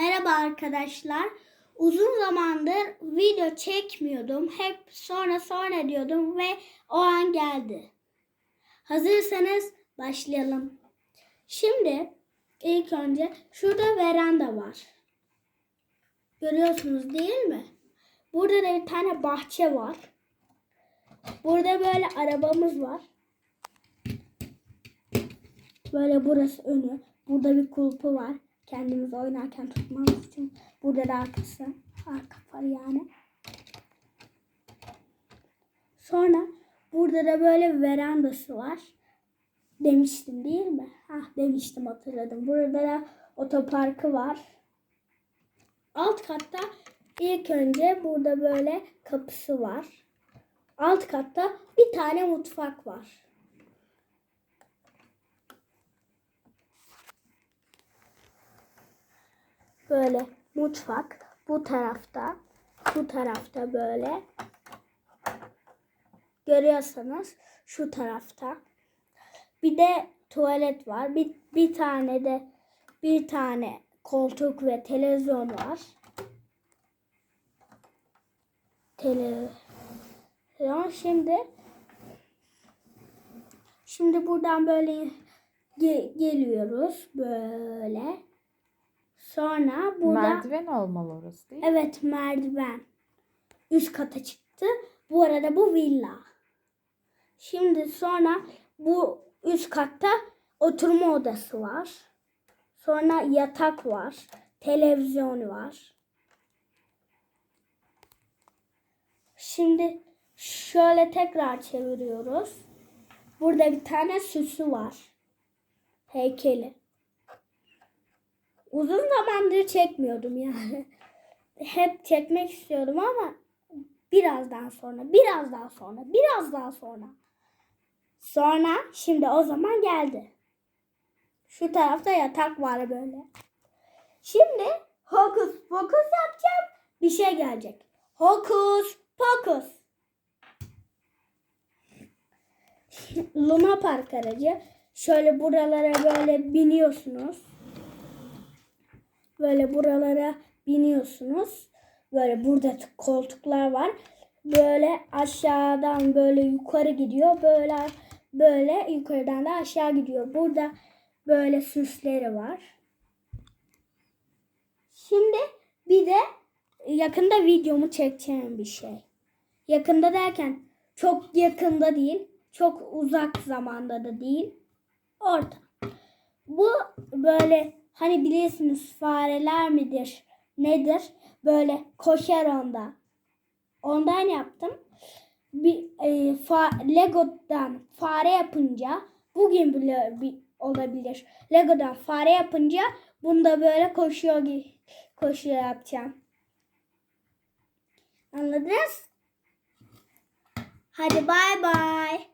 Merhaba arkadaşlar. Uzun zamandır video çekmiyordum. Hep sonra sonra diyordum ve o an geldi. Hazırsanız başlayalım. Şimdi ilk önce şurada veranda var. Görüyorsunuz değil mi? Burada da bir tane bahçe var. Burada böyle arabamız var. Böyle burası önü. Burada bir kulpu var. Kendimiz oynarken tutmamız için. Burada da arkası. Arka var yani. Sonra burada da böyle verandası var. Demiştim değil mi? Hah demiştim hatırladım. Burada da otoparkı var. Alt katta ilk önce burada böyle kapısı var. Alt katta bir tane mutfak var. Böyle mutfak bu tarafta, bu tarafta böyle. Görüyorsanız şu tarafta. Bir de tuvalet var. Bir, bir tane de bir tane koltuk ve televizyon var. Televizyon şimdi şimdi buradan böyle ge- geliyoruz böyle. Sonra burada Merdiven olmalı orası değil mi? evet merdiven üst kata çıktı. Bu arada bu villa. Şimdi sonra bu üst katta oturma odası var. Sonra yatak var. Televizyon var. Şimdi şöyle tekrar çeviriyoruz. Burada bir tane süsü var. Heykeli. Uzun zamandır çekmiyordum yani. Hep çekmek istiyordum ama birazdan sonra, biraz daha sonra, biraz daha sonra. Sonra şimdi o zaman geldi. Şu tarafta yatak var böyle. Şimdi hokus pokus yapacağım. Bir şey gelecek. Hokus pokus. Luna Park aracı. Şöyle buralara böyle biniyorsunuz. Böyle buralara biniyorsunuz. Böyle burada koltuklar var. Böyle aşağıdan böyle yukarı gidiyor. Böyle böyle yukarıdan da aşağı gidiyor. Burada böyle süsleri var. Şimdi bir de yakında videomu çekeceğim bir şey. Yakında derken çok yakında değil, çok uzak zamanda da değil. Orta. Bu böyle hani bilirsiniz fareler midir? Nedir? Böyle koşar onda. Ondan yaptım. Bir e, fa- Lego'dan fare yapınca bugün bile bir, olabilir. Lego'dan fare yapınca bunda böyle koşuyor koşuyor yapacağım. Anladınız? Hadi bay bay.